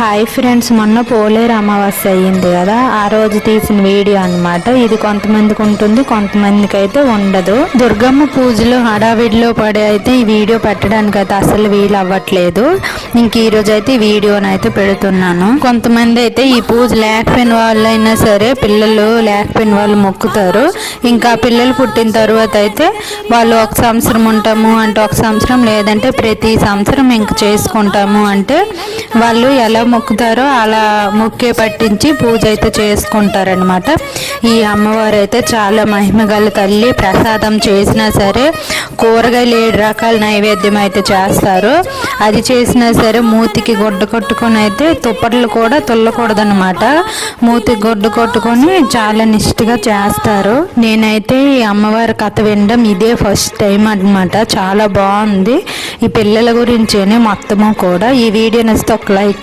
Hi friends మొన్న పోలేరు అమావాస్య అయ్యింది కదా. ఆ రోజు తీసిన వీడియో అన్నమాట. ఇది కొంతమందికి ఉంటుంది కొంతమందికి అయితే ఉండదు. దుర్గమ్మ పూజలో హడావిడిలో పడి అయితే ఈ వీడియో పెట్టడానికి అయితే అసలు వీలు అవ్వట్లేదు ఇంక ఈ రోజు అయితే ఈ వీడియోని అయితే పెడుతున్నాను. కొంతమంది అయితే ఈ పూజ లేకపోయిన అయినా సరే పిల్లలు లేకపోయిన వాళ్ళు మొక్కుతారు. ఇంకా పిల్లలు పుట్టిన తర్వాత అయితే వాళ్ళు ఒక సంవత్సరం ఉంటాము అంటే ఒక సంవత్సరం లేదంటే ప్రతి సంవత్సరం ఇంక చేసుకుంటాము అంటే వాళ్ళు ఎలా మొక్కుతారో అలా మొక్కే పట్టించి పూజ అయితే చేసుకుంటారనమాట ఈ అమ్మవారు అయితే చాలా మహిమగల తల్లి ప్రసాదం చేసినా సరే కూరగాయలు ఏడు రకాల నైవేద్యం అయితే చేస్తారు. అది చేసినా సరే మూతికి గుడ్డ కొట్టుకొని అయితే తుప్పట్లు కూడా తుల్లకూడదనమాట మూతికి గుడ్డ కొట్టుకొని చాలా నిష్ఠగా చేస్తారు. నేనైతే ఈ అమ్మవారి కథ వినడం ఇదే ఫస్ట్ టైం అన్నమాట. చాలా బాగుంది. ఈ పిల్లల గురించేనే మొత్తము కూడా. ఈ వీడియో నచ్చితే ఒక లైక్